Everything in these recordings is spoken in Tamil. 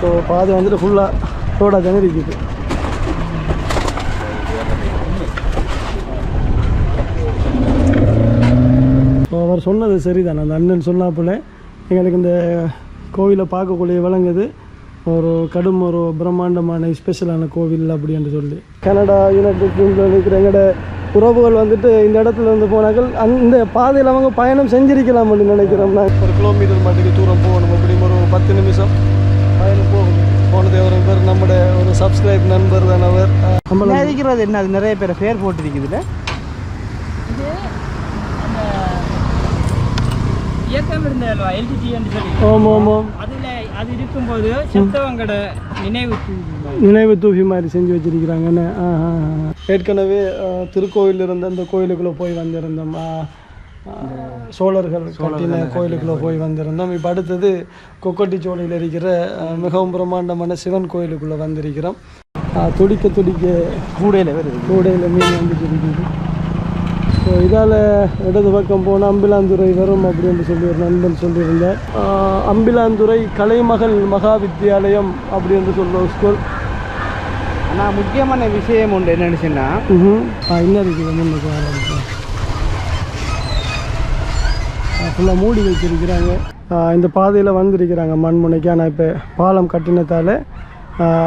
ஸோ பாதை வந்துட்டு ஃபுல்லாக ரோடாக தானே இருக்குது. ஸோ அவர் சொன்னது சரிதான். அந்த அண்ணன் சொன்னாப்புல எங்களுக்கு இந்த கோவிலை பார்க்கக்கூடிய விளங்குது. ஒரு கடும் ஒரு பிரம்மாண்டமான ஸ்பெஷலான கோவில் அப்படின்னு சொல்லி. கனடா யுனைடெட் கிங்டம் இருக்கிற எங்களோட உறவுகள் வந்துட்டு இந்த இடத்துல இருந்து போனார்கள் அந்த பாதையில் அவங்க பயணம் செஞ்சிருக்கலாம் அப்படின்னு நினைக்கிறோம் நான் ஒரு கிலோமீட்டர் மட்டுக்கு தூரம் போகணும். அப்படிங்கிற ஒரு பத்து நிமிஷம். போனது ஒரு பேர் நம்முடைய ஒரு சப்ஸ்கிரைப் நண்பர் தான் அவர். நம்மள இருக்கிறது என்ன? அது நிறைய பேர் பேர் போட்டிருக்குதுல இயக்கம் இருந்ததல்வா சொல்லி. ஆமாம் ஆமாம். அதுல அது இருக்கும்போது செத்தவங்கட நினைவு தூவி நினைவு தூவி மாதிரி செஞ்சு வச்சிருக்கிறாங்கன்னு. ஏற்கனவே திருக்கோயில் இருந்த அந்த கோயிலுக்குள்ளே போய் வந்திருந்தோம். சோழர்கள் கட்டின கோயிலுக்குள்ளே போய் வந்திருந்தோம். இப்போ அடுத்தது கொக்கட்டிச்சோலையில் இருக்கிற மிகவும் பிரம்மாண்டமான சிவன் கோயிலுக்குள்ளே வந்திருக்கிறோம். துடிக்க துடிக்க கூடையில் வருது கூடையில் மீன் வந்துட்டு இருக்குது ஸோ இதால் இடது பக்கம் போனால் அம்பிலாந்துறை வரும் அப்படின்னு சொல்லி ஒரு நண்பன் சொல்லியிருந்தார். ஆஹ் அம்பிலாந்துறை கலைமகள் மகா வித்தியாலயம் அப்படின்னு சொல்கிற ஒரு ஸ்கூல் ஆனால் முக்கியமான விஷயம் உண்டு என்னன்னு சொன்னால் ம் என்ன இருக்குது முன்னுக்கு ஃபுல்லாக மூடி வச்சிருக்கிறாங்க. இந்த பாதையில் வந்திருக்கிறாங்க மண்முனைக்கு. ஆனால் இப்போ பாலம் கட்டினத்தால்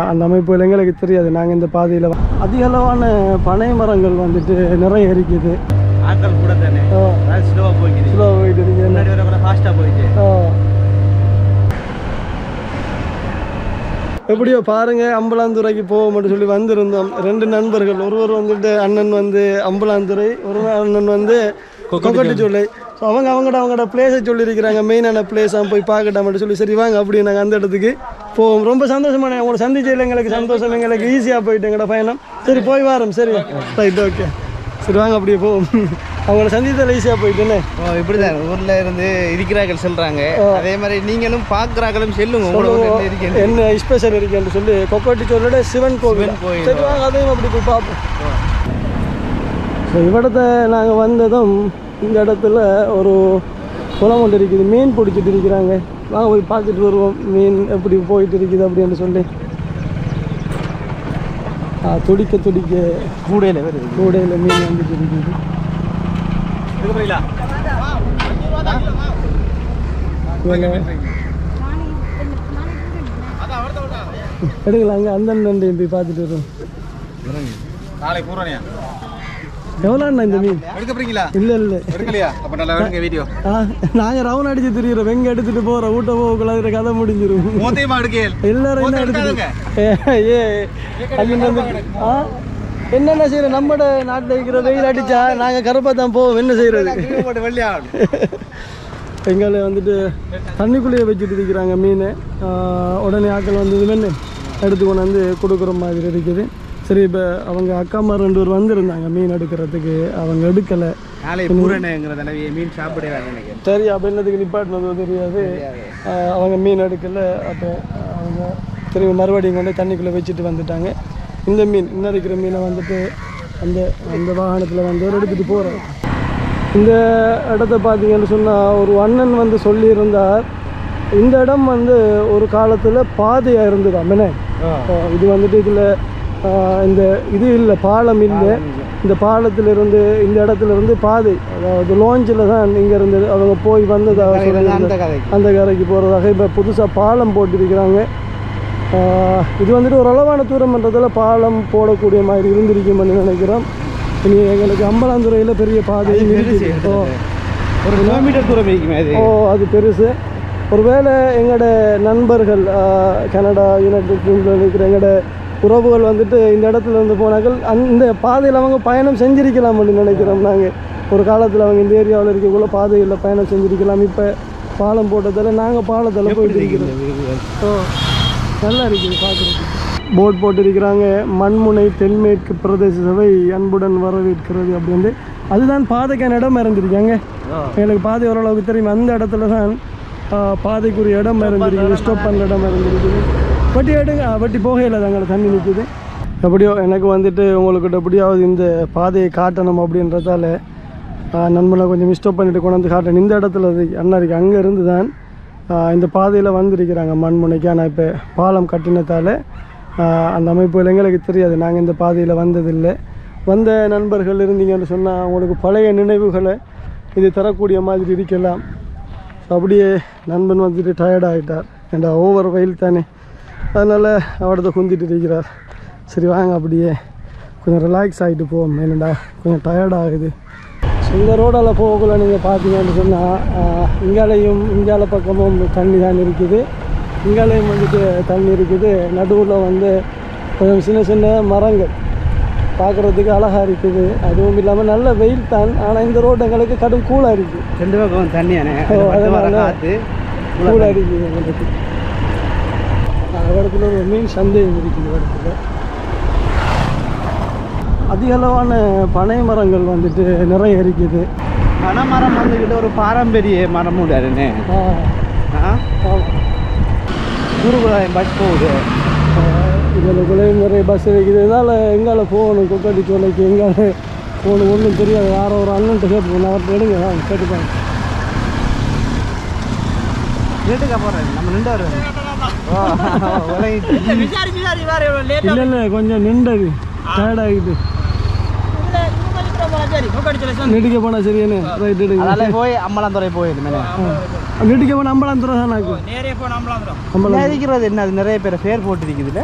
அந்த அமைப்பு எங்களுக்கு தெரியாது. நாங்கள் இந்த பாதையில் அதிக அளவான பனை மரங்கள் வந்துட்டு நிறைய இருக்குது. ஆட்கள் கூட தானே? ஸ்லோவாக போய்க்குது. போயிட்டு முன்னாடி வர ஃபாஸ்ட்டாக. எப்படியோ பாருங்க அம்பலாந்துறைக்கு போவோம்னு சொல்லி வந்திருந்தோம். ரெண்டு நண்பர்கள். ஒருவர் வந்துட்டு அண்ணன் வந்து அம்பலாந்துறை ஒரு அண்ணன் வந்து கொக்கட்டிச்சோலை. ஸோ அவங்க அவங்கட அவங்களோட பிளேஸை சொல்லியிருக்கிறாங்க. மெயினான பிளேஸாக போய் பார்க்கட்டாம்னு சொல்லி. சரி வாங்க அப்படி நாங்கள் அந்த இடத்துக்கு போவோம். ரொம்ப சந்தோஷமான உங்களை சந்திச்சதில் எங்களுக்கு சந்தோஷம். எங்களுக்கு ஈஸியாக போயிட்டு எங்களோட பயணம். சரி போய் வரோம். சரி. ரைட் ஓகே சரி வாங்க அப்படியே போவோம். அவங்கள சந்தித்ததில் ஈஸியாக போயிட்டுன்னு இப்படிதான். ஊர்ல இருந்து இருக்கிறார்கள் சொல்றாங்க அதே மாதிரி நீங்களும் பார்க்குறாங்களும் செல்லுங்க. என்ன ஸ்பெஷல் இருக்குன்னு சொல்லி கொக்கோட்டி சொல்லோட சிவன் கோவில். கோயில். சரி வாங்க அதையும் அப்படி போய் பார்ப்போம். ஸோ இவ்விடத்த நாங்கள் வந்ததும் இந்த இடத்துல ஒரு குளம் ஒன்று இருக்குது. மீன் பிடிச்சிட்டு இருக்கிறாங்க. வாங்க போய் பார்த்துட்டு வருவோம். மீன் எப்படி போயிட்டு இருக்குது அப்படின்னு சொல்லி. துடிக்க துடிக்க கூடையில் வருது கூடையில் மீன் வந்துட்டு இருக்குது. எடுக்கலாம். அங்கே அந்த நண்டையும் போய் பார்த்துட்டு வருவோம். நாளை பூரணியா? எவ்வளோ அண்ணா இந்த மீன்? எடுக்க போறீங்களா? இல்லை இல்லை. எடுக்கலையா? அப்போ நல்லா எடுங்க வீடியோ. ஆ நாங்கள் ரவுண்ட் அடிச்சு திரியிறோம் எங்கே எடுத்துட்டு போகிறோம் ஊட்ட போகக்குள்ள கதை முடிஞ்சிரும். மூத்தையுமா எடுக்கேன் எல்லாரும் என்ன எடுத்துட்டு ஏ வந்து ஆ? என்னென்ன செய்யறோம் நம்மட நாட்டில் இருக்கிற வெயில் அடிச்சா நாங்கள் கருப்பாக தான் போவோம். என்ன செய்யறது? எங்களை வந்துட்டு தண்ணிக்குள்ளேயே வச்சுட்டு இருக்கிறாங்க மீன். உடனே ஆட்கள் வந்தது மென்னு எடுத்து கொண்டு வந்து கொடுக்குற மாதிரி இருக்குது. சரி இப்போ அவங்க அக்காமா ரெண்டு பேர் வந்திருந்தாங்க மீன் எடுக்கிறதுக்கு. அவங்க எடுக்கலை. மீன் சாப்பிடுறாங்க சரி அப்போ என்னதுக்கு நிப்பாட்டினதோ தெரியாது. அவங்க மீன் எடுக்கல. அப்போ அவங்க திரும்பி மறுபடியும் கொண்டு தண்ணிக்குள்ளே வச்சுட்டு வந்துட்டாங்க. இந்த மீன் இன்னும் இருக்கிற மீனை வந்துட்டு அந்த அந்த வாகனத்தில் வந்து எடுத்துகிட்டு போகிறோம் இந்த இடத்த பார்த்தீங்கன்னு சொன்னால் ஒரு அண்ணன் வந்து சொல்லியிருந்தார் இந்த இடம் வந்து ஒரு காலத்தில் பாதையாக இருந்ததா மெனே இது வந்துட்டு இதில் இந்த இது இல்லை பாலம் இல்லை. இந்த பாலத்திலிருந்து இந்த இடத்துல இருந்து பாதை அதாவது லோஞ்சில் தான் இங்கே இருந்து அவங்க போய் வந்ததாக அந்த கரைக்கு. போகிறதாக இப்போ புதுசாக பாலம் போட்டிருக்கிறாங்க. இது வந்துட்டு ஒரு அளவான தூரம்ன்றதில் பாலம் போடக்கூடிய மாதிரி இருந்திருக்கும்னு நினைக்கிறோம். இனி எங்களுக்கு அம்பலாந்துறையில் பெரிய பாதை ஒரு கிலோமீட்டர் தூரம் ஓ அது பெருசு. ஒருவேளை எங்களோட நண்பர்கள் கனடா யுனைடெட் கிங்டம் இருக்கிற எங்களோட உறவுகள் வந்துட்டு இந்த இடத்துல இருந்து போனார்கள். அந்த பாதையில் அவங்க பயணம் செஞ்சிருக்கலாம் அப்படின்னு நினைக்கிறோம் நாங்கள். ஒரு காலத்தில் அவங்க இந்த ஏரியாவில் இருக்கக்குள்ள பாதையில் பயணம் செஞ்சிருக்கலாம். இப்போ பாலம் போட்டதால் நாங்கள் பாலத்தில் போயிட்டு இருக்கிறோம். ஓ நல்லா இருக்குது பார்க்குறதுக்கு. போர்ட் போட்டிருக்கிறாங்க. மண்முனை தென்மேற்கு பிரதேச சபை அன்புடன் வரவேற்கிறது அப்படின்ட்டு. அதுதான் பாதைக்கான இடம் இருந்திருக்காங்க எங்களுக்கு பாதை ஓரளவுக்கு தெரியும். அந்த இடத்துல தான் பாதைக்குரிய இடம் இருந்திருக்குது ஸ்டாப் பண்ணுற இடம் இருந்திருக்குது வட்டி எடுங்க வட்டி போகையில் தாங்க தண்ணி நிற்குது எப்படியோ எனக்கு வந்துட்டு உங்கள்கிட்ட எப்படியாவது இந்த பாதையை காட்டணும் அப்படின்றதால நண்பனை கொஞ்சம் மிஸ்டப் பண்ணிட்டு கொண்டு வந்து காட்டணும் இந்த இடத்துல அது அண்ணா அங்கே இருந்து தான் இந்த பாதையில் வந்திருக்கிறாங்க மண்முனைக்கு. ஆனால் இப்போ பாலம் கட்டினத்தால் அந்த அமைப்புகள் எங்களுக்கு தெரியாது. நாங்கள் இந்த பாதையில் வந்ததில்லை. வந்த நண்பர்கள் இருந்தீங்கன்னு சொன்னால் அவங்களுக்கு பழைய நினைவுகளை இது தரக்கூடிய மாதிரி இருக்கலாம். அப்படியே நண்பன் வந்துட்டு டயர்டாகிட்டார் ஏண்டா ஓவர் வெயில் தானே அதனால் அவடத்தை குந்திட்டு இருக்கிறார் சரி வாங்க அப்படியே. கொஞ்சம் ரிலாக்ஸ் ஆகிட்டு போவோம். ஏனண்டா கொஞ்சம் டயர்ட் ஆகுது. ஸோ இந்த ரோடால் போகக்குள்ள நீங்கள் பார்த்தீங்கன்னு சொன்னால் இங்காலையும் இங்கால பக்கமும் தண்ணி தான் இருக்குது. இங்காலையும் வந்துட்டு தண்ணி இருக்குது. நடுவில் வந்து கொஞ்சம் சின்ன சின்ன மரங்கள். பார்க்குறதுக்கு அழகாக இருக்குது. அதுவும் இல்லாமல் நல்ல வெயில் தான். ஆனால் இந்த ரோடு எங்களுக்கு கடும் கூலாக இருக்குது. ரெண்டு பக்கம் தண்ணியானே அதனால கூலாக இருக்குது எங்களுக்கு. இடத்துல ஒரு மீன் சந்தேகம் இருக்குது இடத்துல அதிக அளவான பனை மரங்கள் வந்துட்டு நிறைய இருக்குது. பனைமரம் வந்துக்கிட்டு ஒரு பாரம்பரிய மரம் ஆமாம். குருகுலம் பஸ் போகுது. இதுக்குள்ளே நிறைய பஸ் இருக்குது. இதனால் எங்கால போகணும்? கொக்கட்டி சோலைக்கு எங்கால போகணும்? ஒன்றும் தெரியாது. வேற ஒரு அண்ணன்ட்ட கேட்டு நான் அவர்கிட்ட எடுங்க கேட்டுப்பாங்க வீட்டுக்கு போகிறேன் நம்ம நின்று வருவேன் இல்லை கொஞ்சம் நின்றது. சரி கொக்கடிச்சல நெடுக்க போனால் சரியானே? ரைட் எடுங்க. அதனால போய் அம்பலாந்துறை போயிடுது மேலே. நெடுக்க போனால் அம்பலம் தூரம் தான் நாக்கு நேரே போ நம்மளாம் வரும் அம்பலம் இருக்கிறது என்ன? அது நிறைய பேர் பேர் போட்டுருக்குதுல்ல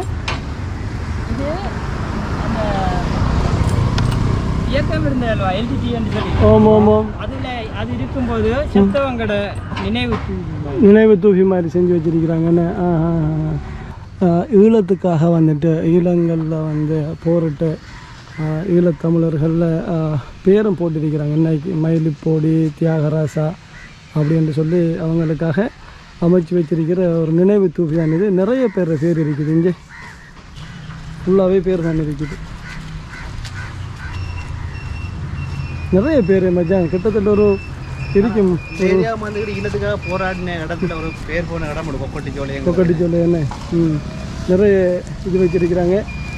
இது அந்த இயக்கம் ஆமாம் ஆமாம். அதுல அது இருக்கும்போது செத்தவங்கட நினைவு நினைவு தூவி மாதிரி செஞ்சு வச்சிருக்கிறாங்கன்னு ஈழத்துக்காக வந்துட்டு ஈழங்களில் வந்து போரிட்டு ஈழத்தமிழர்களில் பேரும் போட்டிருக்கிறாங்க. இன்னைக்கு மயிலிப்போடி தியாகராசா அப்படின்னு சொல்லி அவங்களுக்காக அமைச்சு வச்சிருக்கிற ஒரு நினைவு தூவியானது. நிறைய பேர் பேர் இருக்குது இங்கே. ஃபுல்லாகவே பேர் தான் இருக்குது. நிறைய பேர் மச்சான் கிட்டத்தட்ட ஒரு இருக்கும். ஏரியா வந்துக்கிட்டு ஈழத்துக்காக போராடின இடத்துல ஒரு பேர் போன இடம் கொக்கட்டி சோலை கொக்கட்டி சொல்லு என்ன? ம். நிறைய இது வச்சிருக்கிறாங்க.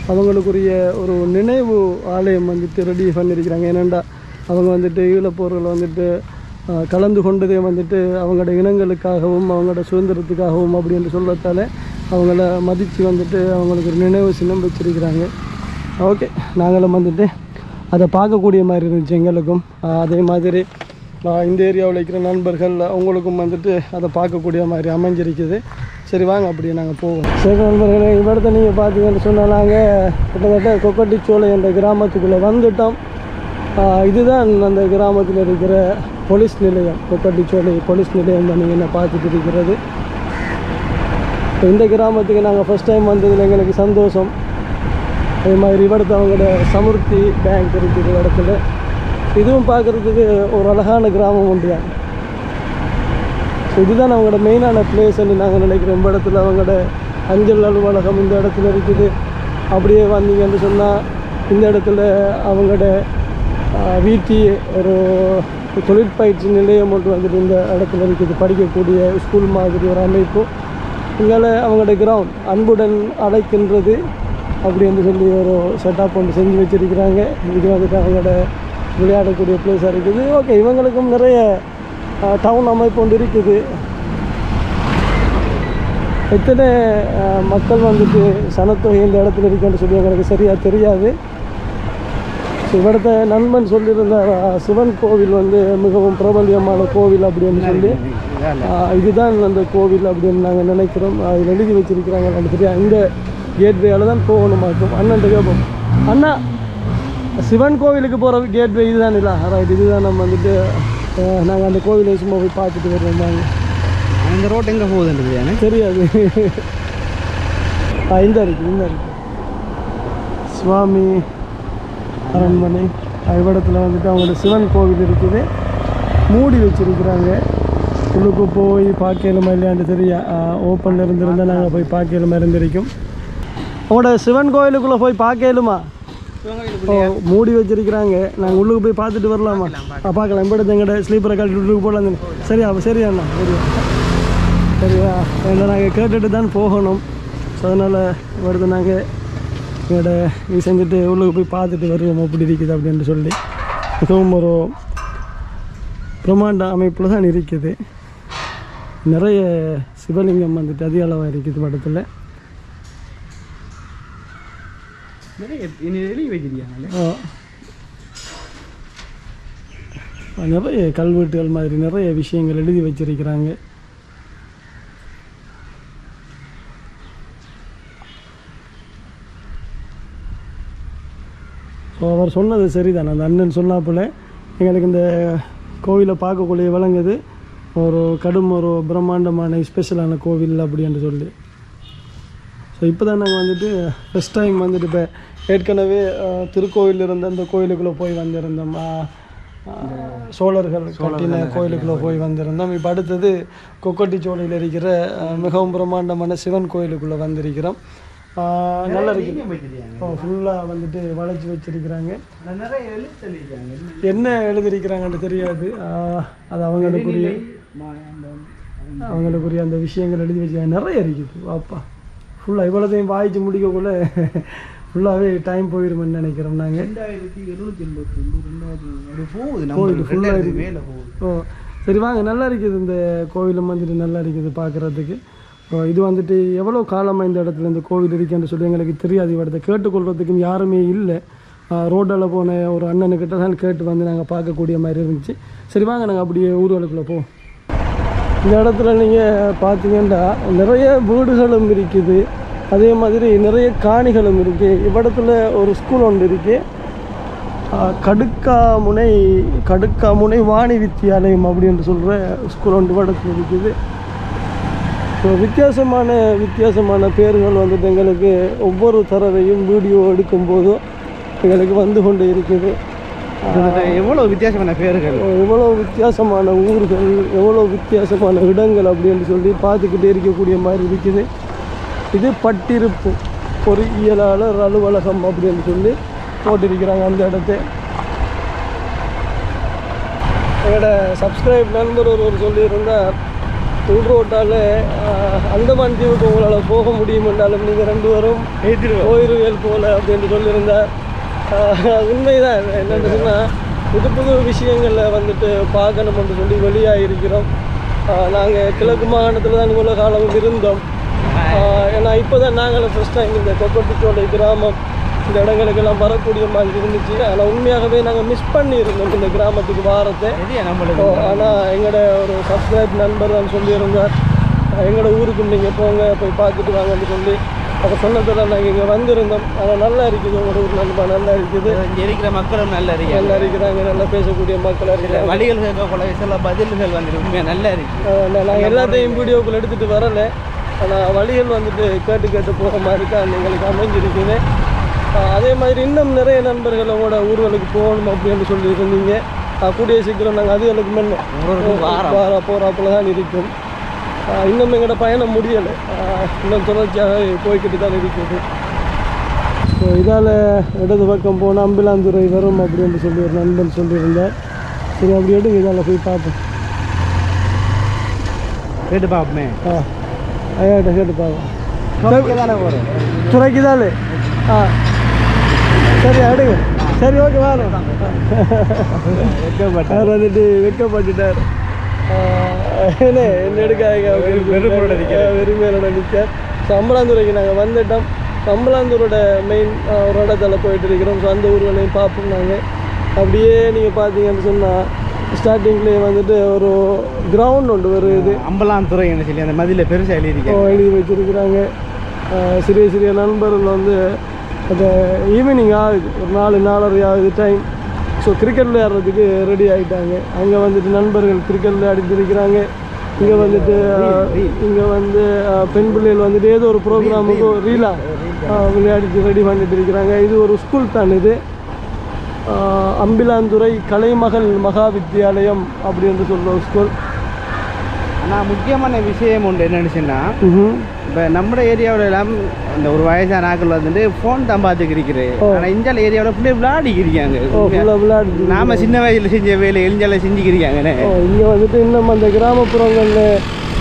அவங்களுக்குரிய ஒரு நினைவு ஆலயம் வந்துட்டு ரெடி பண்ணியிருக்கிறாங்க ஏனெண்டா அவங்க வந்துட்டு ஈழப்போரில் வந்துட்டு கலந்து கொண்டதே வந்துட்டு அவங்களோட இனங்களுக்காகவும் அவங்களோட சுதந்திரத்துக்காகவும் அப்படின்னு சொல்லத்தால அவங்கள மதித்து வந்துட்டு அவங்களுக்கு ஒரு நினைவு சின்னம் வச்சிருக்கிறாங்க. ஓகே நாங்களும் வந்துட்டு அதை பார்க்கக்கூடிய மாதிரி இருந்துச்சு எங்களுக்கும். அதே மாதிரி இந்த ஏரியாவில் இருக்கிற நண்பர்கள் அவங்களுக்கும் வந்துட்டு அதை பார்க்கக்கூடிய மாதிரி அமைஞ்சிருக்குது. சரி வாங்க அப்படியே நாங்கள் போவோம். சரி நண்பர்களே இவ்விடத்தை நீங்கள் பார்த்தீங்கன்னு சொன்னால் நாங்கள் கிட்டத்தட்ட கொக்கட்டிச்சோலை என்ற கிராமத்துக்குள்ளே வந்துட்டோம். இதுதான் அந்த கிராமத்தில் இருக்கிற போலீஸ் நிலையம். கொக்கட்டிச்சோலை போலீஸ் நிலையம் தான் நீங்கள் என்ன பார்த்துட்டு இருக்கிறது. இந்த கிராமத்துக்கு நாங்கள் ஃபஸ்ட் டைம் வந்ததில் எங்களுக்கு சந்தோஷம். அதே மாதிரி இவடத்து அவங்களோட சமுர்த்தி பேங்க் இருக்குது இடத்துல. இதுவும் பார்க்குறதுக்கு ஒரு அழகான கிராமம் உண்டு தான் ஸோ இதுதான் அவங்களோட மெயினான பிளேஸ்ன்னு நாங்கள் நினைக்கிறோம். இந்த இடத்துல அவங்களோட அஞ்சல் அலுவலகம் இந்த இடத்துல இருக்குது. அப்படியே வந்தீங்கன்னு சொன்னால் இந்த இடத்துல அவங்களோட வீட்டி ஒரு தொழிற்பயிற்சி நிலையம் ஒன்று வந்துட்டு இந்த இடத்துல இருக்குது. படிக்கக்கூடிய ஸ்கூல் மாதிரி ஒரு அமைப்பு. இங்கால அவங்களோட கிரவுண்ட் அன்புடன் அழைக்கின்றது அப்படி வந்து சொல்லி ஒரு செட்டப் ஒன்று செஞ்சு வச்சுருக்கிறாங்க. இது வந்துட்டு அவங்களோட விளையாடக்கூடிய பிளேஸாக இருக்குது. ஓகே இவங்களுக்கும் நிறைய டவுன் அமைப்பு ஒன்று இருக்குது. எத்தனை மக்கள் வந்துட்டு சனத்தொகை இந்த இடத்துல இருக்குன்னு சொல்லி எங்களுக்கு சரியாக தெரியாது. இவரத்த நண்பன் சொல்லியிருந்த சிவன் கோவில் வந்து மிகவும் பிரபல்யமான கோவில் அப்படின்னு சொல்லி. இதுதான் அந்த கோவில் அப்படின்னு நாங்கள் நினைக்கிறோம். அதில் எழுதி வச்சிருக்கிறாங்க தெரியாது. இந்த கேட்வேயால் தான் போகணுமாக்கும் அண்ணன்ட்ட கேட்போம். அண்ணா சிவன் கோவிலுக்கு போகிற கேட்வே இதுதான்? இல்லை ரைட் இதுதான் நம்ம வந்துட்டு நாங்கள் அந்த கோவிலை சும்மா போய் பார்த்துட்டு வருவோம் இந்த ரோட் எங்கே போகுதுன்றது எனக்கு தெரியாது. ஆ இந்த இருக்கு இந்த இருக்கு. சுவாமி அரண்மனை இவ்விடத்தில் வந்துட்டு அவங்களோட சிவன் கோவில் இருக்குது. மூடி வச்சிருக்கிறாங்க. உள்ளுக்கு போய் பார்க்கலுமா இல்லையான்னு தெரியா ஓப்பனில் இருந்திருந்தால் நாங்கள் போய் பார்க்கலுமா இருந்திருக்கும். உங்களோட சிவன் கோயிலுக்குள்ளே போய் பார்க்கலுமா? ஓ மூடி வச்சிருக்கிறாங்க. நாங்கள் உள்ளுக்கு போய் பார்த்துட்டு வரலாமா? ஆ பார்க்கலாம். இப்படி எங்கள்கிட்ட ஸ்லீப்பரை கழட்டி உள்ளுக்கு போடலாம் தானே. சரியா சரியா அண்ணா. சரியா சரியா? இல்லை நாங்கள் கேட்டுட்டு தான் போகணும். ஸோ அதனால் வருது நாங்கள் எங்களோட இது செஞ்சுட்டு உள்ளுக்கு போய் பார்த்துட்டு வருவோம். அப்படி இருக்குது அப்படின்னு சொல்லி. மிகவும் ஒரு பிரம்மாண்ட அமைப்பில் தான் இருக்குது. நிறைய சிவலிங்கம் வந்துட்டு அதிக அளவாக இருக்குது படத்தில். நிறைய வைக்கிறீங்க நிறைய கல்வெட்டுகள் மாதிரி நிறைய விஷயங்கள் எழுதி வச்சிருக்கிறாங்க. ஸோ அவர் சொன்னது சரிதான். அந்த அண்ணன் சொன்னாப்புல எங்களுக்கு இந்த கோவிலை பார்க்கக்கூடிய விளங்குது. ஒரு கடும் ஒரு பிரம்மாண்டமான ஸ்பெஷலான கோவில் அப்படின்னு சொல்லி. ஸோ இப்போ தான் நாங்கள் வந்துட்டு ஃபஸ்ட் டைம் வந்துட்டு இப்போ ஏற்கனவே அஹ், திருக்கோவில் இருந்த அந்த கோயிலுக்குள்ளே போய் வந்திருந்தோம். சோழர்கள் கட்டின கோயிலுக்குள்ளே போய் வந்திருந்தோம். இப்போ அடுத்தது கொக்கட்டிச்சோலையில் இருக்கிற மிகவும் பிரம்மாண்டமான சிவன் கோயிலுக்குள்ளே வந்திருக்கிறோம். நல்லா இருக்கு. ஃபுல்லாக வந்துட்டு வளைச்சி வச்சிருக்கிறாங்க. என்ன எழுதியிருக்கிறாங்கன்னு தெரியாது. அது அவங்களுக்குரிய அவங்களுக்குரிய அந்த விஷயங்கள் எழுதி வச்சுருக்காங்க. நிறைய இருக்குது. வாப்பா. ஃபுல்லாக இவ்வளோதையும் வாய்ச்சி முடிக்கக்குள்ள ஃபுல்லாகவே டைம் போயிருமென்னு நினைக்கிறோம் நாங்கள் ரெண்டாயிரத்தி எழுநூத்தி எண்பத்தி ரெண்டு ரெண்டாயிரத்தி போகுது. மேலே போகுது. ஓ சரி வாங்க நல்லா இருக்குது இந்த கோவிலும் வந்துட்டு நல்லா இருக்குது பார்க்குறதுக்கு. ஓ இது வந்துட்டு எவ்வளோ காலமாக இந்த இடத்துல இந்த கோவில் இருக்குன்னு சொல்லி எங்களுக்கு தெரியாது இவடத்தை கேட்டுக்கொள்றதுக்கும் யாருமே இல்லை. ரோட்டில் போன ஒரு அண்ணனுக்கிட்ட தான் கேட்டு வந்து நாங்கள் பார்க்கக்கூடிய மாதிரி இருந்துச்சு. சரி வாங்க நாங்கள் அப்படியே ஊர்களுக்குள்ளே போவோம் இந்த இடத்துல நீங்கள் பார்த்தீங்கன்னா நிறைய வீடுகளும் இருக்குது. அதே மாதிரி நிறைய காணிகளும் இருக்குது இவ்விடத்துல ஒரு ஸ்கூல் ஒன்று இருக்குது ஆஹ் கடுக்கா முனை கடுக்கா முனை வாணி வித்தியாலயம் அப்படின்னு சொல்கிற ஸ்கூல் ஒன்று வடக்கு இருக்குது. ஸோ வித்தியாசமான வித்தியாசமான பேர்கள் வந்துட்டு எங்களுக்கு ஒவ்வொரு தடவையும் வீடியோ எடுக்கும்போதும் எங்களுக்கு வந்து கொண்டு இருக்குது. எவ்வளவு வித்தியாசமான பேர்கள்? எவ்வளோ வித்தியாசமான ஊர்கள் எவ்வளோ வித்தியாசமான இடங்கள் அப்படின்னு சொல்லி பார்த்துக்கிட்டே இருக்கக்கூடிய மாதிரி இருக்குது. இது பட்டிருப்பு. பொறியியலாளர் அலுவலகம் அப்படின்னு சொல்லி போட்டிருக்கிறாங்க அந்த இடத்த. எங்களோட சப்ஸ்கிரைப் நண்பர் ஒருவர் சொல்லியிருந்தார் உள் ரோட்டால் அந்தமான் தீவுக்கு உங்களால் போக முடியும் என்றாலும் நீங்கள் ரெண்டு பேரும் போயிருவியல் போல அப்படின்னு சொல்லியிருந்தார். உண்மைதான். என்னென்னு சொன்னால் புது புது விஷயங்களில் வந்துட்டு பார்க்கணும்னு சொல்லி வெளியாக இருக்கிறோம் நாங்கள் கிழக்கு மாகாணத்தில் தான் இவ்வளோ காலம் இருந்தோம். ஏன்னா இப்போ தான் நாங்களும் ஃபஸ்ட் டைம் இந்த கொக்கட்டிச்சோலை கிராமம் இந்த இடங்களுக்கெல்லாம் வரக்கூடிய மாதிரி இருந்துச்சு. ஆனால் உண்மையாகவே நாங்கள் மிஸ் பண்ணியிருந்தோம் இந்த கிராமத்துக்கு வாரத்தை. ஆனால் எங்களோட ஒரு சப்ஸ்கிரைப் நண்பர் தான் சொல்லியிருந்தார் எங்களோட ஊருக்கு நீங்கள் போங்க போய் பார்த்துட்டு வாங்கன்னு சொல்லி. அப்போ சொன்னதில் நாங்கள் இங்கே வந்திருந்தோம். ஆனால் நல்லா இருக்குது. உங்களோட ஊர் நண்பா நல்லா இருக்குது. இங்க இருக்கிற மக்களும் நல்ல இருக்கு நல்லா இருக்கிறாங்க. நல்லா பேசக்கூடிய மக்களாக இருக்கிறாங்க வழிகள் சில பதில்கள் வந்துட்டு உண்மையா நல்லா இருக்கு. நாங்கள் எல்லாத்தையும் வீடியோக்குள்ள எடுத்துகிட்டு வரல. ஆனால் வழிகள் வந்துட்டு கேட்டு கேட்டு போகிற மாதிரி தான் எங்களுக்கு அமைஞ்சிருக்குது. அதே மாதிரி இன்னும் நிறைய நண்பர்கள் உங்களோட ஊர்களுக்கு போகணும் அப்படின்னு சொல்லி இருந்தீங்க. கூடிய சீக்கிரம் நாங்கள் அதுகளுக்கு முன்ன. வார போகிறாப்புல தான் இருக்கும். இன்னும் எங்களோட பயணம் முடியலை. இன்னும் தொடர்ச்சியாக போய்கிட்டு தான் இருக்குது. ஸோ இதால் இடது பக்கம் போனால் அம்பிலாந்துறை வரும் அப்படின்னு சொல்லி ஒரு நண்பன் சொல்லியிருந்தார். சரி அப்படி எடுங்க இதால் போய் பார்ப்போம். கேட்டு பாப்போமே ஆ. ஐயாட்ட கேட்டு பார்ப்போம் துறைக்கு தானே ஆ. சரி அடுங்க. சரி ஓகே வரோம் அவர் வந்துட்டு வெக்கப்பட்டுட்டார். என்ன என்ன எடுக்காதீங்க. வெறுமையோட நிக்கிறார். வெறுமையோட நிற்க சம்பளாந்துறைக்கு நாங்கள் வந்துட்டோம். சம்பளாந்தூரோட மெயின் ஒரு இடத்துல போயிட்டு இருக்கிறோம். ஸோ அந்த ஊர்களையும் பார்ப்போம் நாங்கள் அப்படியே நீங்கள் பார்த்தீங்கன்னு சொன்னால் ஸ்டார்டிங்லேயே வந்துட்டு ஒரு கிரவுண்ட் ஒன்று வருது அம்பலாம் துறைன்னு சொல்லி அந்த மதியில பெருசா இப்போ எழுதியிருக்கேன் எழுதி வச்சிருக்கிறாங்க. சிறிய சிறிய நண்பர்கள் வந்து அந்த ஈவினிங் ஆகுது. ஒரு நாலு நாலரை ஆகுது டைம் ஸோ கிரிக்கெட் விளையாடுறதுக்கு ரெடி ஆகிட்டாங்க அங்கே வந்துட்டு நண்பர்கள் கிரிக்கெட் விளையாடிட்டு இருக்கிறாங்க. இங்கே வந்துட்டு இங்கே வந்து பெண் பிள்ளைகள் வந்துட்டு ஏதோ ஒரு ப்ரோக்ராமுக்கு ரீலா அஹ், விளையாடிட்டு ரெடி பண்ணிட்டு இருக்கிறாங்க. இது ஒரு ஸ்கூல் தான் இது. அம்பிலாந்துறை கலைமகள் மகா வித்தியாலயம் அப்படின்னு சொல்கிற ஸ்கூல் ஆனால் முக்கியமான விஷயம் ஒன்று என்னன்னு சொன்னா ம் இப்போ நம்ம ஏரியாவில் எல்லாம் இந்த ஒரு வயசான ஆட்கள் வந்துட்டு ஃபோன் தான் பார்த்துக்கிறீங்க ஆனால் இஞ்சால ஏரியாவில் பிள்ளை விளையாடிக்கிறீங்க நாம சின்ன வயசுல செஞ்ச வேலை எழிஞ்சால செஞ்சுக்கிறீங்க ஓ இங்கே வந்துட்டு இன்னும் அந்த கிராமப்புறங்களில்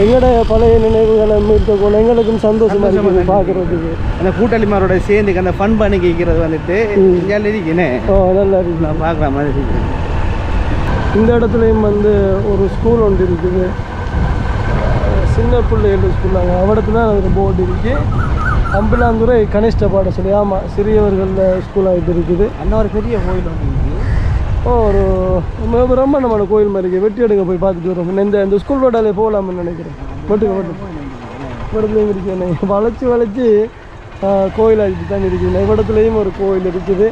எங்களோட பழைய நினைவுகளை மீட்கக்கூட எங்களுக்கும் சந்தோஷமா இருக்குது பார்க்குறதுக்கு. அந்த கூட்டாளிமாரோட சேர்ந்து அந்த ஃபன் பண்ணி கேட்கறது வந்துட்டு இருக்கேனே. ஓ நல்லா இருக்கு நான் பார்க்குற மாதிரி. இந்த இடத்துலையும் வந்து ஒரு ஸ்கூல் ஒன்று இருக்குது. சின்ன பிள்ளைகள் ஸ்கூலாங்க அவடத்துல ஒரு போர்டு இருக்கு. அம்பிலாந்துறை கனிஷ்ட பாடசாலை. ஆமாம் சிறியவர்கள் ஸ்கூலாக இது இருக்குது. அண்ணா ஒரு பெரிய கோயில் ஓ ஒரு ரொம்ப பிரம்மாண்டமான கோயில் மாதிரி இருக்குது வெட்டி எடுங்க போய் பார்த்துட்டு வரோம். இந்த இந்த ஸ்கூல் ரோட்டாலே போகலாம்னு நினைக்கிறேன். வெட்டுங்க மட்டும் இவ்விடத்துலையும் இருக்குது. வளைச்சி வளைச்சி கோயில் அடிச்சு தான் இருக்குது. இவ்விடத்துலையும் ஒரு கோயில் இருக்குது.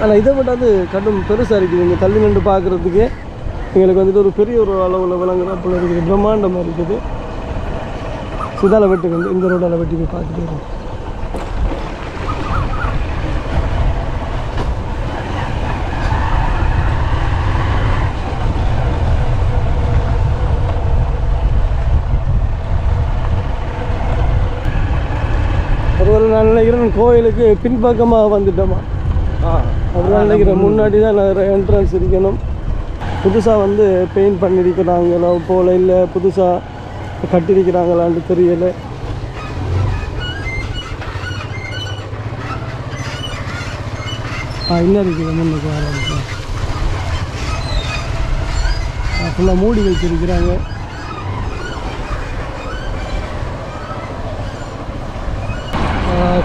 ஆனால் இதை விட அது கடும் பெருசாக இருக்குது. இங்கே தள்ளி நின்று பார்க்குறதுக்கு. எங்களுக்கு வந்துட்டு ஒரு பெரிய ஒரு அளவில் விளங்குறப்பல இருக்குது. பிரம்மாண்டமாக இருக்குது. சிதால வெட்டுங்க. இந்த- இந்த ரோடால் வெட்டி போய் பார்த்துட்டு வரோம் ஒருவேளை நான் நினைக்கிறேன் கோயிலுக்கு பின்பக்கமாக வந்துட்டோமா. அப்படிதான் நினைக்கிறேன் முன்னாடி தான் நிறைய என்ட்ரன்ஸ் இருக்கணும். புதுசாக வந்து பெயிண்ட் பண்ணியிருக்கிறாங்களோ போல இல்லை புதுசாக கட்டியிருக்கிறாங்களான்னு தெரியல. ஆ இன்னும் இருக்குது முன்னுக்கு வர ஃபுல்லாக மூடி வச்சிருக்கிறாங்க.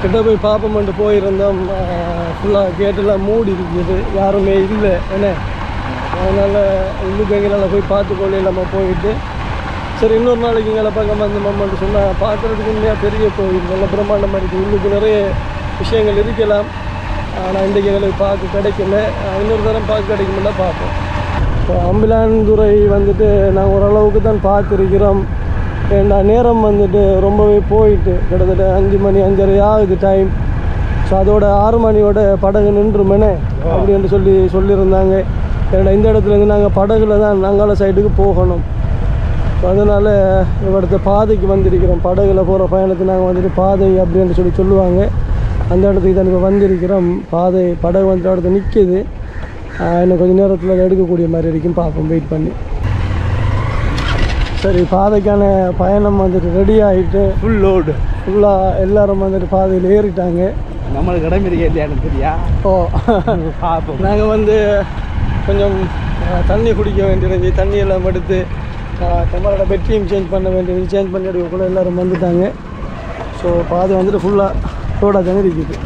கிட்ட போய் பார்ப்போம்ட்டு போயிருந்தோம். ஃபுல்லாக கேட்டெல்லாம் மூடி இருக்குது. யாருமே இல்லை. என்ன? அதனால் உள்ளுக்கு எங்களால் போய் பார்த்து கொள்ள நம்ம போயிட்டு சரி இன்னொரு நாளைக்கு எங்களை பக்கம் வந்து மம்மன்ட்டு சொன்னால் பார்க்குறதுக்கு உண்மையாக பெரிய கோயில் நல்ல பிரம்மாண்டமாக இருக்குது இன்னுக்கு நிறைய விஷயங்கள் இருக்கலாம். ஆனால் இன்றைக்கு எங்களுக்கு பார்க்க கிடைக்கல. இன்னொரு தரம் பார்க்க கிடைக்கும்னா பார்ப்போம். இப்போ அம்பிலாந்துறை வந்துட்டு நாங்கள் ஓரளவுக்கு தான் பார்த்துருக்கிறோம். ஏன்னா நேரம் வந்துட்டு ரொம்பவே போயிட்டு. கிட்டத்தட்ட அஞ்சு மணி அஞ்சரை ஆகுது டைம் ஸோ அதோட ஆறு மணியோட படகு நின்றுமேனே அப்படின்னு சொல்லி சொல்லியிருந்தாங்க. ஏன்னா இந்த இடத்துலேருந்து நாங்கள் படகுல தான் நாங்கால சைடுக்கு போகணும். அதனால் இவடத்த பாதைக்கு வந்திருக்கிறோம். படகுல போகிற பயணத்தை நாங்கள் வந்துட்டு பாதை அப்படின்னு சொல்லி சொல்லுவாங்க. அந்த இடத்துக்கு தான் இப்போ வந்திருக்கிறோம். பாதை படகு வந்துட்டு இடத்துல நிற்கிது இன்னும் கொஞ்சம் நேரத்தில் எடுக்கக்கூடிய மாதிரி இருக்கும். பார்ப்போம் வெயிட் பண்ணி. சரி பாதைக்கான பயணம் வந்துட்டு ரெடி ஆகிட்டு ஃபுல் லோடு ஃபுல்லாக எல்லாரும் வந்துட்டு பாதையில் ஏறிட்டாங்க. நம்மளுக்கு இடம் இருக்கே இல்லையான்னு தெரியா? ஓ. பார்ப்போம் நாங்கள் வந்து கொஞ்சம் தண்ணி குடிக்க வேண்டியிருந்துச்சு தண்ணி எல்லாம் எடுத்து கேமராட பெட்ரியும் சேஞ்ச் பண்ண வேண்டியது சேஞ்ச் பண்ணி எடுக்கக்குள்ள எல்லாரும் வந்துட்டாங்க. ஸோ பாதை வந்துட்டு ஃபுல்லாக ரோடாக தானே இருக்குது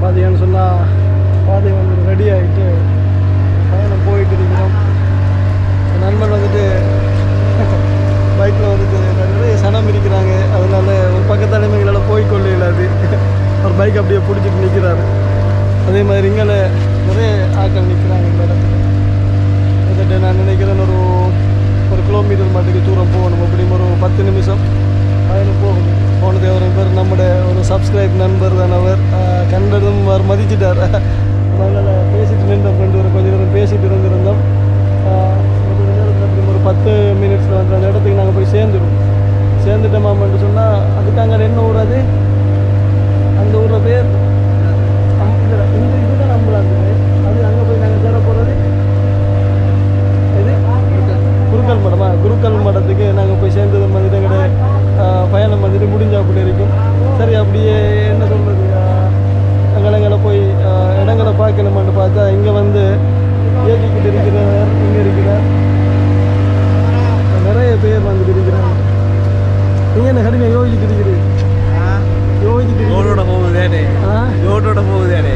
பார்த்தீங்கன்னு சொன்னால் பாதை வந்து ரெடி ஆகிட்டு பயணம் போயிட்டு இருக்கிறோம் என் நண்பன் வந்துட்டு பைக்கில் வந்துட்டு நிறைய சனம் இருக்கிறாங்க அதனால ஒரு பக்கத்தாலே எங்களால் போய் கொள்ள இயலாது ஒரு பைக் அப்படியே பிடிச்சிட்டு நிற்கிறாரு அதே மாதிரி இங்கே நிறைய ஆட்கள் நிற்கிறாங்க இந்த இடத்துல வந்துட்டு நான் நினைக்கிறேன் ஒரு ஒரு கிலோமீட்டர் மட்டுக்கு தூரம் போகணும் அப்படி ஒரு பத்து நிமிஷம் பயணம் போகணும் போனது ஒரு பேர் நம்முடைய ஒரு சப்ஸ்கிரைப் நண்பர் தான் அவர் ஆஹ் கண்டதும் அவர் மதிச்சிட்டார் அதனால் பேசிட்டு நின்றோம் ரெண்டு ஒரு கொஞ்சம் நேரம் பேசிட்டு இருந்திருந்தோம் ஆஹ் ஒரு நேரத்தில் அப்படி ஒரு பத்து மினிட்ஸில் வந்து அந்த இடத்துக்கு நாங்கள் போய் சேர்ந்துடுவோம் சேர்ந்துட்டோமாமன்ட்டு சொன்னால் அதுக்கு அங்கே என்ன ஊர் அது. அந்த ஊரில் பேர் அம்- இதுல இந்த இதுதான் நம்பலாந்து அது அங்கே போய் நாங்கள் சேர போகிறது இது குருக்கல் மடமா குருக்கல் மடத்துக்கு நாங்கள் போய் சேர்ந்தது வந்துட்டு எங்களோட ஆஹ், பயணம் வந்துட்டு முடிஞ்சா அப்படி இருக்கும் சரி அப்படியே என்ன சொல்கிறது எங்களை போய் ஆஹ், இடங்களை பார்க்கணுமான்னு பார்த்தா இங்கே வந்து இயக்கிக்கிட்டு இருக்கிறவர் இங்கே இருக்கிறார் நிறைய பேர் வந்துட்டு இருக்கிறாங்க நீங்கள் என்ன கடுமையாக யோசிச்சுட்டு இருக்கிறீங்க யோசிச்சுட்டு இருக்கிறீங்க. ரோடோட போகுதேனே ஆ ரோடோட போகுதேனே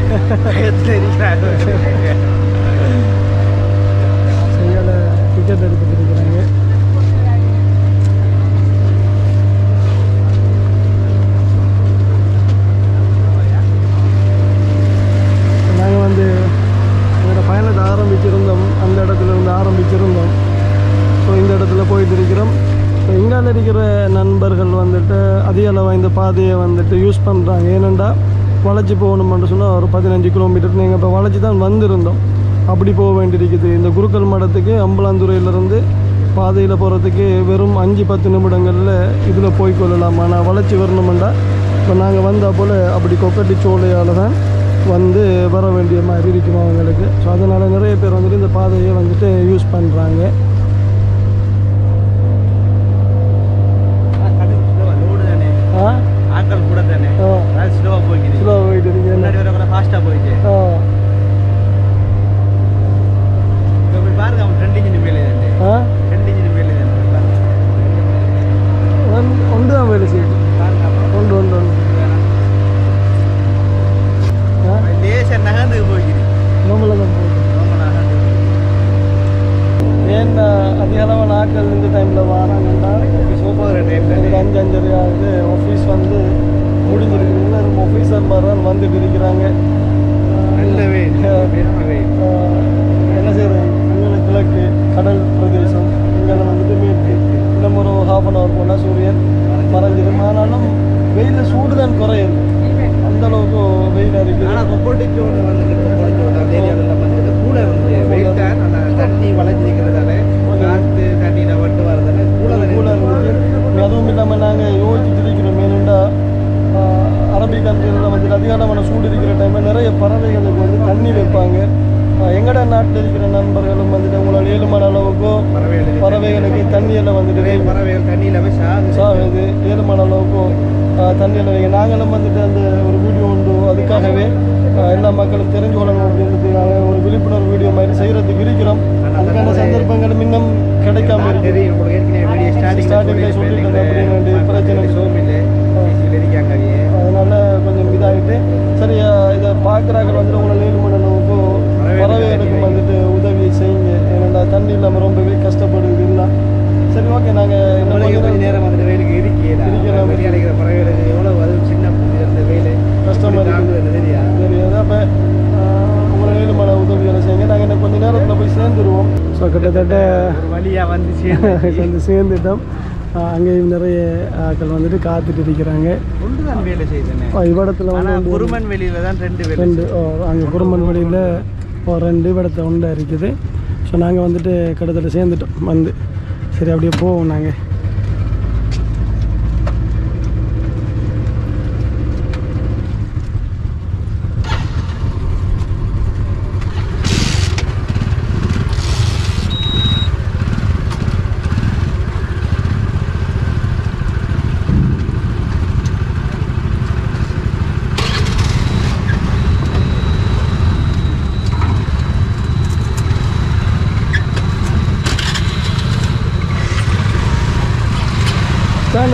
செங்கலை டிக்கெட் எடுத்துட்டு இருக்கிறாங்க நாங்கள் வந்து எங்களோட பயணத்தை ஆரம்பிச்சிருந்தோம் அந்த இடத்துல இருந்து ஆரம்பிச்சிருந்தோம் ஸோ இந்த இடத்துல போயிட்டு இருக்கிறோம் ஸோ இங்கால இருக்கிற நண்பர்கள் வந்துட்டு அதிக அளவு இந்த பாதையை வந்துட்டு யூஸ் பண்ணுறாங்க ஏனெண்டா வளைச்சி போகணுமென்று சொன்னால் ஒரு பதினஞ்சு கிலோமீட்டர் நீங்கள் இப்போ வளைச்சி தான் வந்திருந்தோம். அப்படி போக வேண்டியிருக்குது. இந்த குருக்கல் மடத்துக்கு அம்பலாந்துறையிலேருந்து பாதையில் போகிறதுக்கு வெறும் அஞ்சு பத்து நிமிடங்களில் இதில் போய் கொள்ளலாம். ஆனால் வளைச்சி வரணுமெண்டா இப்போ நாங்கள் வந்தால் போல் அப்படி கொக்கட்டி சோலையால் தான் வந்து வர வேண்டிய மாதிரி இருக்கும் அவங்களுக்கு. ஸோ அதனால் நிறைய பேர் வந்துட்டு இந்த பாதையை வந்துட்டு யூஸ் பண்ணுறாங்க போயிட்டு இருக்கிறாங்க நல்ல வெயில் பெரிய வெயில் ஆஹ் என்ன செய்யறது அங்கே கிழக்கு கடல் பிரதேசம் இங்கே வந்துட்டு மேற்கு இன்னும் ஒரு ஹாஃப் அன் ஹவர் போனால் சூரியன் மறைஞ்சிடும் ஆனாலும் வெயிலில் சூடு தான் குறையுது அந்த அளவுக்கு வெயில் இருக்குது வந்து சேர்ந்து வந்து சேர்ந்துட்டோம். அங்கேயும் நிறைய ஆட்கள் வந்துட்டு காத்துட்டு இருக்கிறாங்க. வேலை செய்தேன். ஆஹ் இவ்விடத்துல வந்து ஆனால் குருமன் வெளியில் தான் ரெண்டு ரெண்டு அங்கே குருமன் வழியில் ரெண்டு இடத்த உண்டா இருக்குது. ஸோ நாங்கள் வந்துட்டு கிட்டத்தட்ட சேர்ந்துட்டோம். வந்து. சரி அப்படியே போவோம் நாங்கள்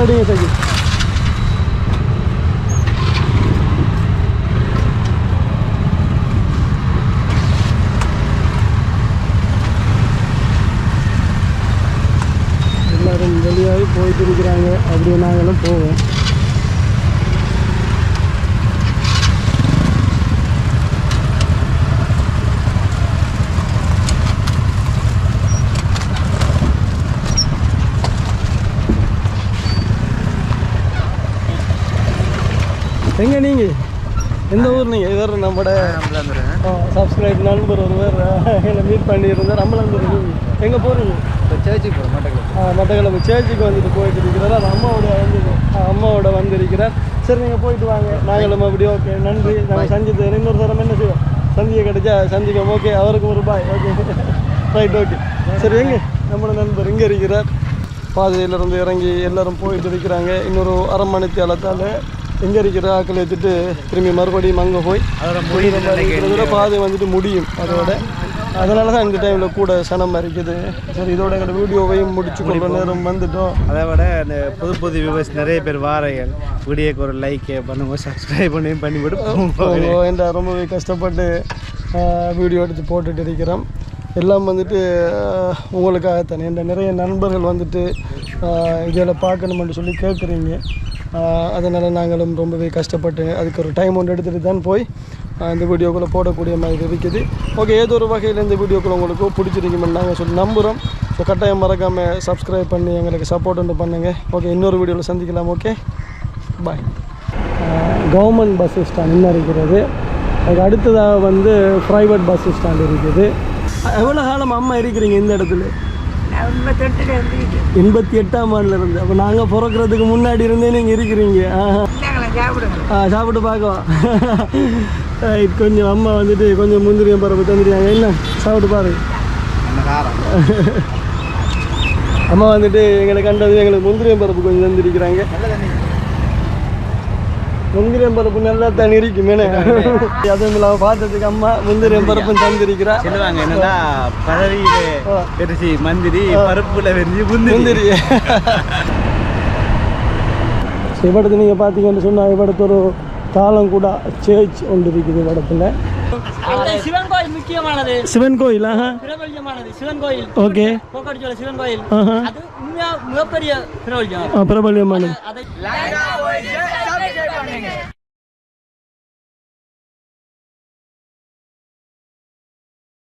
தான் அடிங்க சைக்கிள் எல்லாரும் வெளியாகி போயிட்டு இருக்கிறாங்க அப்படியே நாங்களும் போவோம் எங்க நீங்க? எந்த ஊர் நீங்க? இவர் நம்மட சப்ஸ்கிரைப் நண்பர் ஒருவர் என்னை மீட் பண்ணியிருந்தார். அம்பலந்தூர் நீங்க எங்கே போகிறீங்க இப்போ சேர்ச்சிக்கு போகிற மாட்டேங்க மட்டக்களப்பு. சேர்ச்சுக்கு வந்துட்டு போயிட்டு இருக்கிறார். அது அம்மாவோட வந்து அம்மாவோட வந்திருக்கிறார். சரி நீங்கள் போயிட்டு வாங்க. நாங்களும் அப்படி ஓகே நன்றி. நாங்கள் சந்தித்து இன்னொரு தரம் என்ன செய்வோம்? சந்திக்க கிடைச்சா சந்திக்கும். ஓகே அவருக்கும் ஒரு பாய் ஓகே. ரைட் ஓகே சரி எங்க? நம்மளோட நண்பர் இங்கே இருக்கிறார். பாதையிலிருந்து இறங்கி எல்லாரும் போயிட்டு இருக்கிறாங்க. இன்னொரு அரை மணி தேலத்தால் எங்கே இருக்கிற ஆக்கள் எடுத்துட்டு திரும்பி மறுபடியும் அங்கே போய் அதோட முடிகிற பாதை வந்துட்டு முடியும் அதோட. அதனால தான் இந்த டைமில் கூட சனமாக இருக்குது சரி இதோட எங்களோட வீடியோவையும் முடிச்சு கொள்ற நேரம் வந்துட்டோம். அதை விட இந்த புது புது வியூவர்ஸ் நிறைய பேர் வாரைகள் வீடியோக்கு ஒரு லைக் பண்ணுங்க சப்ஸ்கிரைப் பண்ணி பண்ணிவிட்டு போங்க. என்ற ரொம்பவே கஷ்டப்பட்டு வீடியோ எடுத்து போட்டுட்டு இருக்கிறோம். எல்லாம் வந்துட்டு உங்களுக்காகத்தானே. என்ற நிறைய நண்பர்கள் வந்துட்டு இதில் பார்க்கணுமென்று சொல்லி கேட்குறீங்க அதனால் நாங்களும் ரொம்பவே கஷ்டப்பட்டு அதுக்கு ஒரு டைம் ஒன்று எடுத்துகிட்டு தான் போய் இந்த வீடியோக்குள்ளே போடக்கூடிய மாதிரி இருக்குது. ஓகே ஏதோ ஒரு வகையில் இந்த வீடியோக்குள்ள உங்களுக்கு பிடிச்சிருக்குமென்னு நாங்கள் சொல்லி நம்புகிறோம் ஸோ கட்டாயம் மறக்காமல் சப்ஸ்கிரைப் பண்ணி எங்களுக்கு சப்போர்ட் ஒன்று பண்ணுங்கள் ஓகே இன்னொரு வீடியோவில் சந்திக்கலாம் okay bye government bus stand இன்னும் இருக்கிறது. அதுக்கு அடுத்ததாக வந்து ப்ரைவேட் பஸ் ஸ்டாண்ட் இருக்குது. எவ்வளோ காலம் அம்மா இருக்கிறீங்க இந்த இடத்துல? எண்பத்தி எட்டாம் ஆண்டுல இருந்து அப்போ நாங்கள் பிறக்கிறதுக்கு முன்னாடி இருந்தே நீங்கள் இருக்கிறீங்க. ஆ. சாப்பிட்டு பார்க்கலாம் ரைட் கொஞ்சம் அம்மா வந்துட்டு கொஞ்சம் முந்திரியம் பரப்பு தந்துருக்காங்க என்ன? சாப்பிட்டு பாருங்க அம்மா வந்துட்டு எங்களை கண்டது எங்களுக்கு முந்திரியம் பரப்பு கொஞ்சம் தந்திருக்கிறாங்க முந்திரியம் பருப்பு நல்லா தான் இருக்கும் மேலே அதுவும் இல்லாமல் பார்த்ததுக்கு அம்மா முந்திரியம் பருப்பும் தந்திருக்கிறா. சொல்லுவாங்க என்னன்னா பதவியில பெருசி மந்திரி பருப்புல வெறிஞ்சி முந்திரி. இவடத்து நீங்கள் பார்த்தீங்கன்னு சொன்னால் இவடத்து ஒரு தாளம் கூட சேர்ச் ஒன்று இருக்குது இவடத்தில் முக்கியமானது. சிவன் கோயில் பிரபல்யமானது. சிவன் கோயில். ஓகே. போக்கடிச்சோல சிவன் கோயில். அது உண்மையா மிகப்பெரிய பிரபல்யம். பிரபல்யமானது. அதை